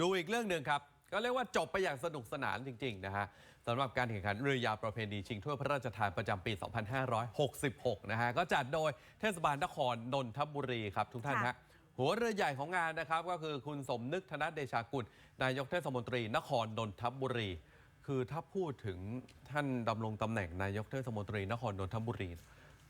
ดูอีกเรื่องหนึ่งครับ ก็เรียกว่าจบไปอย่างสนุกสนานจริง ๆ นะฮะสำหรับการแข่งขันเรือยาวประเพณีชิงถ้วยพระราชทานประจำปี 2566 นะฮะ ก็จัดโดยเทศบาลนครนนทบุรีครับทุกท่านค่ะฮะหัวเรือใหญ่ของงานนะครับ ก็คือคุณสมนึกธนเดชากุลนายกเทศมนตรี นครนนทบุรี คือถ้าพูดถึงท่านดำรงตำแหน่งนายกเทศมนตรี นครนนทบุรี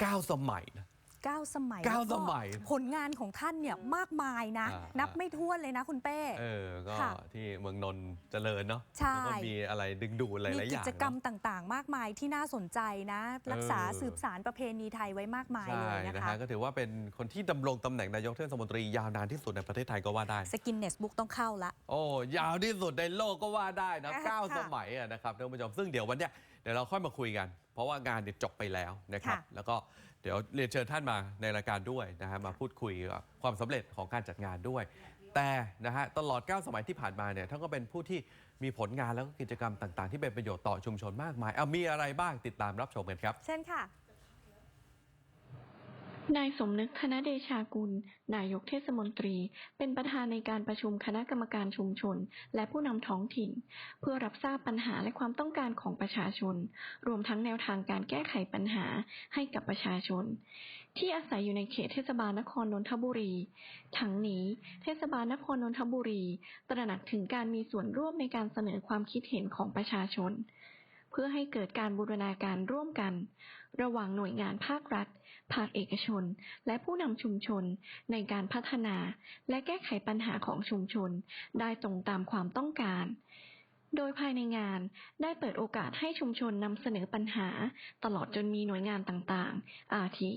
เก้าสมัยนะ เก้าสมัยเก้าแล้วสมัย ผลงานของท่านเนี่ยมากมายนะ อ่านั นับไม่ถ้วนเลยนะคุณเป้ เออ ก็ค่ะที่เมืองนนท์เจริญเนาะใช่ แล้วก็มีอะไรดึงดูดหลายมีๆอกิย่างจกรรมเนอะ ต่างๆ มากมายที่น่าสนใจนะ รักษาเออ สืบสารประเพณีไทยไว้มากมายใช่เลยนะนะคะ ฮะก็ถือว่าเป็นคนที่ดำรงตำแหน่งนายกเทศมนตรียาวนานที่สุดในประเทศไทยก็ว่าได้ สกินเนสบุ๊กต้องเข้าละ โอ้ยาวที่สุดในโลกก็ว่าได้นะค่ะเก้าสมัยอะนะครับท่านผู้ชมซึ่งเดี๋ยววันเนี้ยเดี๋ยวเราค่อยมาคุยกัน เพราะว่างานเนี่ยจบไปแล้วนะครับ ค่ะแล้วก็เดี๋ยวเรียนเชิญท่านมาในรายการด้วยนะฮะมาพูดคุยกับความสำเร็จของการจัดงานด้วย แต่นะฮะตลอด 9 สมัยที่ผ่านมาเนี่ยท่านก็เป็นผู้ที่มีผลงานแล้วก็กิจกรรมต่าง ๆ ที่เป็นประโยชน์ต่อชุมชนมากมายเอามีอะไรบ้างติดตามรับชมกันครับ เช่นค่ะ นายสมนึกธนเดชากุล นายกเทศมนตรี เป็นประธานในการประชุมคณะกรรมการชุมชน และผู้นำท้องถิ่น เพื่อรับทราบปัญหาและความต้องการของประชาชน รวมทั้งแนวทางการแก้ไขปัญหาให้กับประชาชน ที่อาศัยอยู่ในเขตเทศบาลนครนนทบุรี ทั้งนี้ เทศบาลนครนนทบุรี ตระหนักถึงการมีส่วนร่วมในการเสนอความคิดเห็นของประชาชนเพื่อให้เกิดการบูรณาการร่วมกัน ระหว่างหน่วยงานภาครัฐ ภาคเอกชน และผู้นำชุมชนในการพัฒนา และแก้ไขปัญหาของชุมชน ได้ตรงตามความต้องการ โดยภายในงานได้เปิดโอกาสให้ชุมชนนำเสนอปัญหา ตลอดจนมีหน่วยงานต่างๆ อาทิ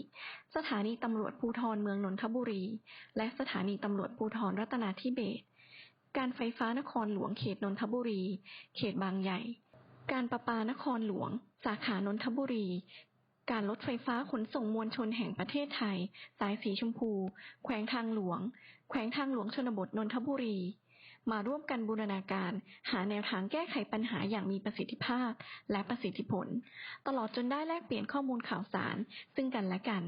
สถานีตำรวจภูธรเมืองนนทบุรี และสถานีตำรวจภูธรรัตนาธิเบศการไฟฟ้านครหลวงเขตนนทบุรี เขตบางใหญ่ การประปานครหลวง สาขานนทบุรี การรถไฟฟ้าขนส่งมวลชนแห่งประเทศไทย สายสีชมพู แขวงทางหลวง แขวงทางหลวงชนบทนนทบุรี มาร่วมกันบูรณาการ หาแนวทางแก้ไขปัญหาอย่างมีประสิทธิภาพและประสิทธิผล ตลอดจนได้แลกเปลี่ยนข้อมูลข่าวสาร ซึ่งกันและกัน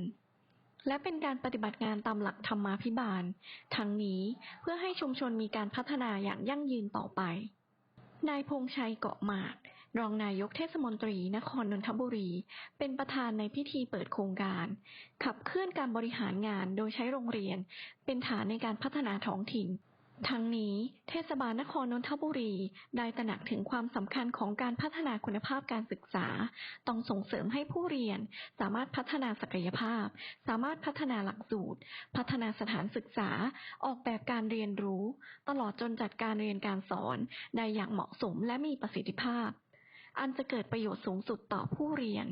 และเป็นการปฏิบัติงานตามหลักธรรมาภิบาล ทั้งนี้เพื่อให้ชุมชนมีการพัฒนาอย่างยั่งยืนต่อไป นายพงชัยเกาะหมาก รองนายกเทศมนตรีนครนนทบุรี เป็นประธานในพิธีเปิดโครงการ ขับเคลื่อนการบริหารงานโดยใช้โรงเรียน เป็นฐานในการพัฒนาท้องถิ่นทั้งนี้เทศบาลนครนนทบุรีได้ตระหนักถึงความสำคัญของการพัฒนาคุณภาพการศึกษา ต้องส่งเสริมให้ผู้เรียน สามารถพัฒนาศักยภาพ สามารถพัฒนาหลักสูตร พัฒนาสถานศึกษา ออกแบบการเรียนรู้ ตลอดจนจัดการเรียนการสอน ได้อย่างเหมาะสมและมีประสิทธิภาพ อันจะเกิดประโยชน์สูงสุดต่อผู้เรียน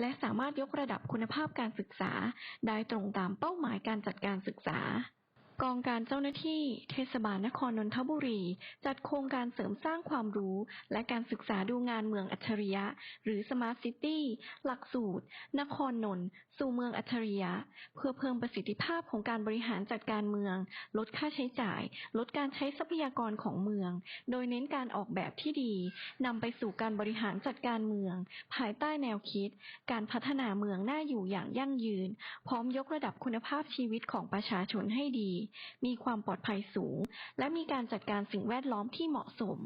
และสามารถยกระดับคุณภาพการศึกษาได้ตรงตามเป้าหมายการจัดการศึกษา กองการเจ้าหน้าที่ เทศบาลนครนนทบุรี จัดโครงการเสริมสร้างความรู้ และการศึกษาดูงานเมืองอัจฉริยะ หรือ Smart City หลักสูตร นครนนท์สู่เมืองอัจฉริยะ เพื่อเพิ่มประสิทธิภาพของการบริหารจัดการเมือง ลดค่าใช้จ่าย ลดการใช้ทรัพยากรของเมือง โดยเน้นการออกแบบที่ดีนำไปสู่การบริหารจัดการเมือง ภายใต้แนวคิด การพัฒนาเมืองน่าอยู่อย่างยั่งยืน พร้อมยกระดับคุณภาพชีวิตของประชาชนให้ดีมีความปลอดภัยสูง และมีการจัดการสิ่งแวดล้อมที่เหมาะสม